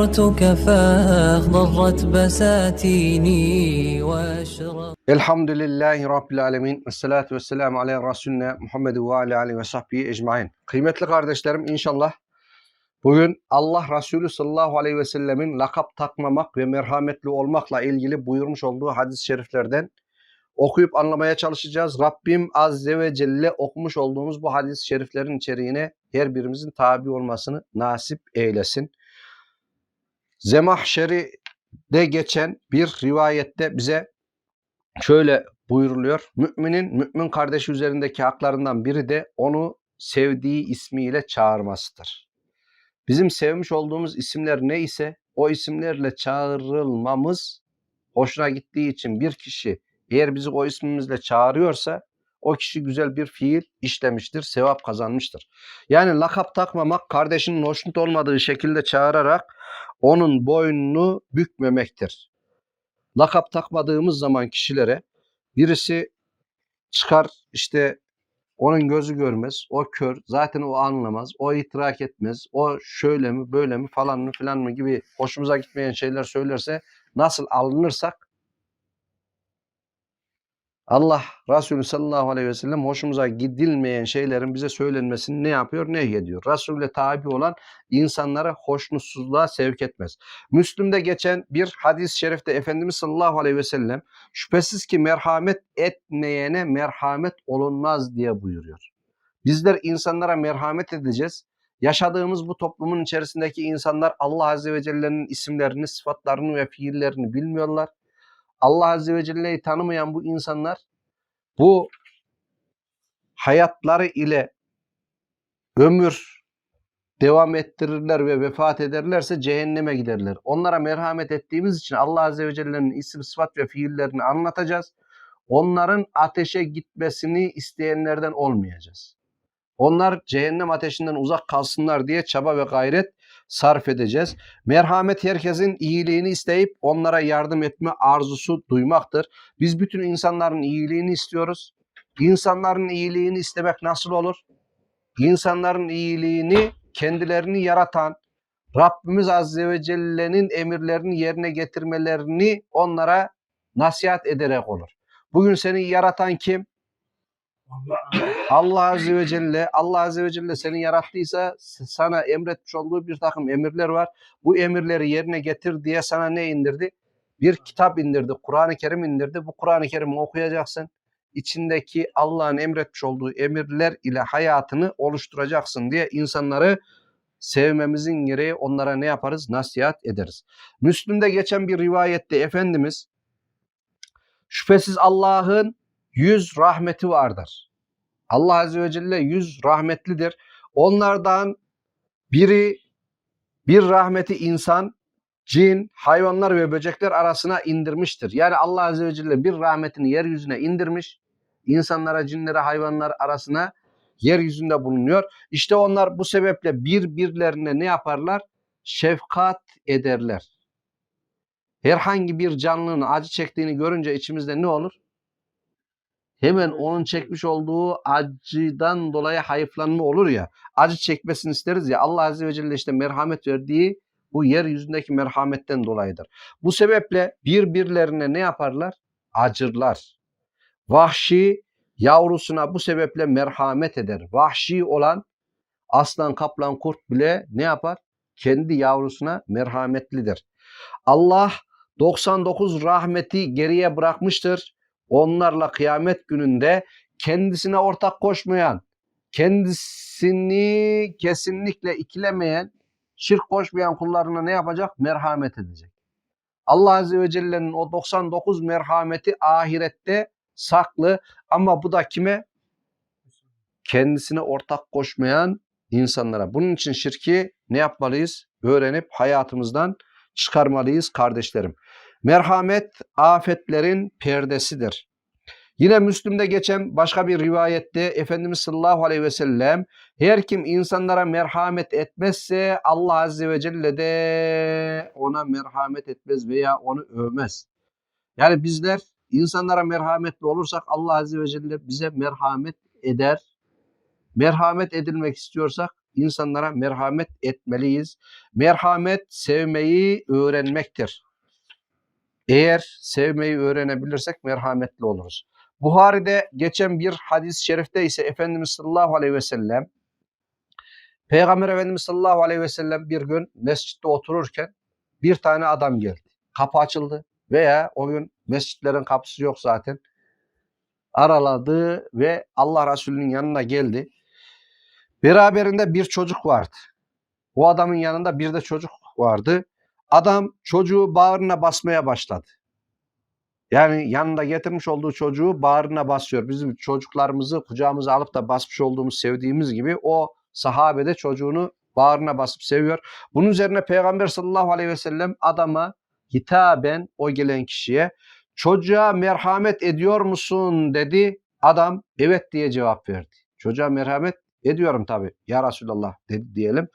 صرتك فاخضرت بساتيني واشرق Elhamdülillahi Rabbil Alemin. Ve salatu ve selamu ala Resulüne Muhammed ve ala alihi ve sahbihi ecmain. Kıymetli kardeşlerim inşallah bugün Allah Resulü sallallahu aleyhi ve sellemin lakap takmamak ve merhametli olmakla ilgili buyurmuş olduğu hadis-i şeriflerden okuyup anlamaya çalışacağız. Rabbim Azze ve Celle okumuş olduğumuz bu hadis-i şeriflerin içeriğine her birimizin tabi olmasını nasip eylesin. Zemahşeri'de geçen bir rivayette bize şöyle buyuruluyor. Müminin mümin kardeşi üzerindeki haklarından biri de onu sevdiği ismiyle çağırmasıdır. Bizim sevmiş olduğumuz isimler ne ise o isimlerle çağrılmamız hoşuna gittiği için bir kişi eğer bizi o ismimizle çağırıyorsa o kişi güzel bir fiil işlemiştir, sevap kazanmıştır. Yani lakap takmamak kardeşinin hoşnut olmadığı şekilde çağırarak onun boynunu bükmemektir lakap takmadığımız zaman kişilere birisi çıkar işte onun gözü görmez, o kör, zaten o anlamaz, o itirak etmez, o şöyle mi böyle mi falan mı filan mı gibi hoşumuza gitmeyen şeyler söylerse nasıl alınırsak Allah Resulü sallallahu aleyhi ve sellem hoşumuza gidilmeyen şeylerin bize söylenmesini ne yapıyor? Nehyediyor. Resul'e tabi olan insanlara hoşnutsuzluğa sevk etmez. Müslüm'de geçen bir hadis-i şerifte Efendimiz sallallahu aleyhi ve sellem şüphesiz ki merhamet etmeyene merhamet olunmaz diye buyuruyor. Bizler insanlara merhamet edeceğiz. Yaşadığımız bu toplumun içerisindeki insanlar Allah Azze ve Celle'nin isimlerini, sıfatlarını ve fiillerini bilmiyorlar. Allah Azze ve Celle'yi tanımayan bu insanlar bu hayatları ile ömür devam ettirirler ve vefat ederlerse cehenneme giderler. Onlara merhamet ettiğimiz için Allah Azze ve Celle'nin isim, sıfat ve fiillerini anlatacağız. Onların ateşe gitmesini isteyenlerden olmayacağız. Onlar cehennem ateşinden uzak kalsınlar diye çaba ve gayret sarf edeceğiz. Merhamet herkesin iyiliğini isteyip onlara yardım etme arzusu duymaktır. Biz bütün insanların iyiliğini istiyoruz. İnsanların iyiliğini istemek nasıl olur? İnsanların iyiliğini kendilerini yaratan Rabbimiz Azze ve Celle'nin emirlerini yerine getirmelerini onlara nasihat ederek olur. Bugün seni yaratan kim? Allah Azze ve Celle, Allah Azze ve Celle seni yarattıysa sana emretmiş olduğu bir takım emirler var. Bu emirleri yerine getir diye sana ne indirdi? Bir kitap indirdi, Kur'an-ı Kerim indirdi. Bu Kur'an-ı Kerim'i okuyacaksın. İçindeki Allah'ın emretmiş olduğu emirler ile hayatını oluşturacaksın diye insanları sevmemizin gereği onlara ne yaparız? Nasihat ederiz. Müslüm'de geçen bir rivayette Efendimiz şüphesiz Allah'ın yüz rahmeti vardır. Allah Azze ve Celle yüz rahmetlidir. Onlardan biri bir rahmeti insan, cin, hayvanlar ve böcekler arasına indirmiştir. Yani Allah Azze ve Celle bir rahmetini yeryüzüne indirmiş. insanlara, cinlere, hayvanlar arasına yeryüzünde bulunuyor. İşte onlar bu sebeple birbirlerine ne yaparlar? Şefkat ederler. Herhangi bir canlının acı çektiğini görünce içimizde ne olur? Hemen onun çekmiş olduğu acıdan dolayı hayıflanma olur ya. Acı çekmesini isteriz ya. Allah Azze ve Celle işte merhamet verdiği bu yeryüzündeki merhametten dolayıdır. Bu sebeple birbirlerine ne yaparlar? Acırlar. Vahşi yavrusuna bu sebeple merhamet eder. Vahşi olan aslan, kaplan, kurt bile ne yapar? Kendi yavrusuna merhametlidir. Allah 99 rahmeti geriye bırakmıştır onlarla kıyamet gününde kendisine ortak koşmayan, kendisini kesinlikle ikilemeyen, şirk koşmayan kullarına ne yapacak? Merhamet edecek. Allah Azze ve Celle'nin o 99 merhameti ahirette saklı ama bu da kime? Kendisine ortak koşmayan insanlara. Bunun için şirki ne yapmalıyız? Öğrenip hayatımızdan çıkarmalıyız kardeşlerim. Merhamet afetlerin perdesidir. Yine Müslüm'de geçen başka bir rivayette Efendimiz sallallahu aleyhi ve sellem her kim insanlara merhamet etmezse Allah azze ve celle de ona merhamet etmez veya onu övmez. Yani bizler insanlara merhametli olursak Allah azze ve celle bize merhamet eder. Merhamet edilmek istiyorsak insanlara merhamet etmeliyiz. Merhamet sevmeyi öğrenmektir. Eğer sevmeyi öğrenebilirsek merhametli oluruz. Buhari'de geçen bir hadis-i şerifte ise Efendimiz sallallahu aleyhi ve sellem Peygamber Efendimiz sallallahu aleyhi ve sellem bir gün mescitte otururken bir tane adam geldi. Kapı açıldı veya o gün mescitlerin kapısı yok zaten. Araladı ve Allah Resulü'nün yanına geldi. Beraberinde bir çocuk vardı. O adamın yanında bir de çocuk vardı. Adam çocuğu bağrına basmaya başladı. Yani yanında getirmiş olduğu çocuğu bağrına basıyor. Bizim çocuklarımızı kucağımıza alıp da basmış olduğumuz, sevdiğimiz gibi o sahabe de çocuğunu bağrına basıp seviyor. Bunun üzerine Peygamber sallallahu aleyhi ve sellem adama hitaben o gelen kişiye çocuğa merhamet ediyor musun dedi. Adam evet diye cevap verdi. Çocuğa merhamet ediyorum tabi ya Resulallah dedi diyelim.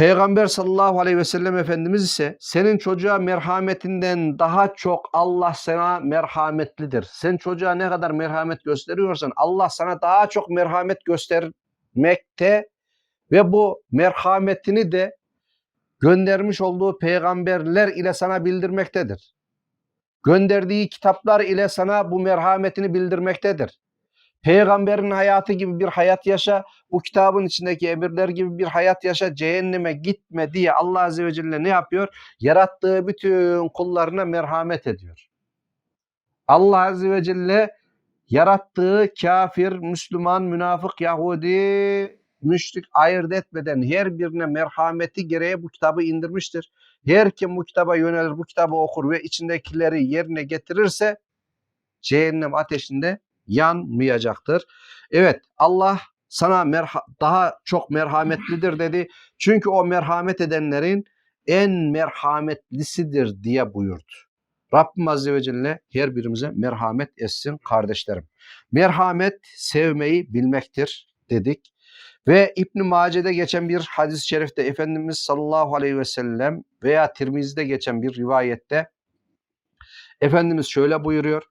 Peygamber sallallahu aleyhi ve sellem Efendimiz ise senin çocuğa merhametinden daha çok Allah sana merhametlidir. Sen çocuğa ne kadar merhamet gösteriyorsan Allah sana daha çok merhamet göstermekte ve bu merhametini de göndermiş olduğu peygamberler ile sana bildirmektedir. Gönderdiği kitaplar ile sana bu merhametini bildirmektedir. Peygamberin hayatı gibi bir hayat yaşa, bu kitabın içindeki emirler gibi bir hayat yaşa, cehenneme gitme diye Allah Azze ve Celle ne yapıyor? Yarattığı bütün kullarına merhamet ediyor. Allah Azze ve Celle yarattığı kafir, Müslüman, münafık, Yahudi, müşrik ayırt etmeden her birine merhameti gereği bu kitabı indirmiştir. Her kim bu kitaba yönelir, bu kitabı okur ve içindekileri yerine getirirse cehennem ateşinde yanmayacaktır. Evet Allah sana merha- daha çok merhametlidir dedi. Çünkü o merhamet edenlerin en merhametlisidir diye buyurdu. Rabbim Azze ve Celle her birimize merhamet etsin kardeşlerim. Merhamet sevmeyi bilmektir dedik. Ve İbn Mace'de geçen bir hadis-i şerifte Efendimiz sallallahu aleyhi ve sellem veya Tirmizi'de geçen bir rivayette Efendimiz şöyle buyuruyor.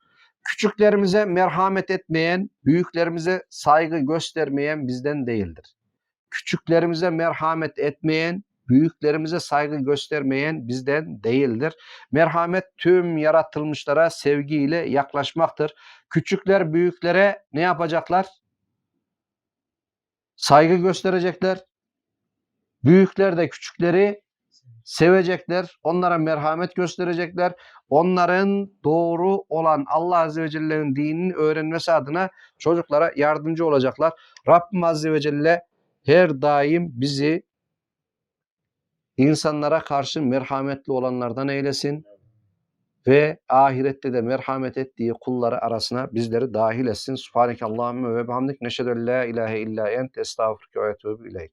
Küçüklerimize merhamet etmeyen, büyüklerimize saygı göstermeyen bizden değildir. Küçüklerimize merhamet etmeyen, büyüklerimize saygı göstermeyen bizden değildir. Merhamet tüm yaratılmışlara sevgiyle yaklaşmaktır. Küçükler büyüklere ne yapacaklar? Saygı gösterecekler. Büyükler de küçükleri sevecekler. Onlara merhamet gösterecekler. Onların doğru olan Allah Azze ve Celle'nin dinini öğrenmesi adına çocuklara yardımcı olacaklar. Rabbim Azze ve Celle her daim bizi insanlara karşı merhametli olanlardan eylesin ve ahirette de merhamet ettiği kulları arasına bizleri dahil etsin. Subhaneke Allahümme ve bihamdik neşhedü en la ilahe illa ent estağfurke ve etûbü ileyk.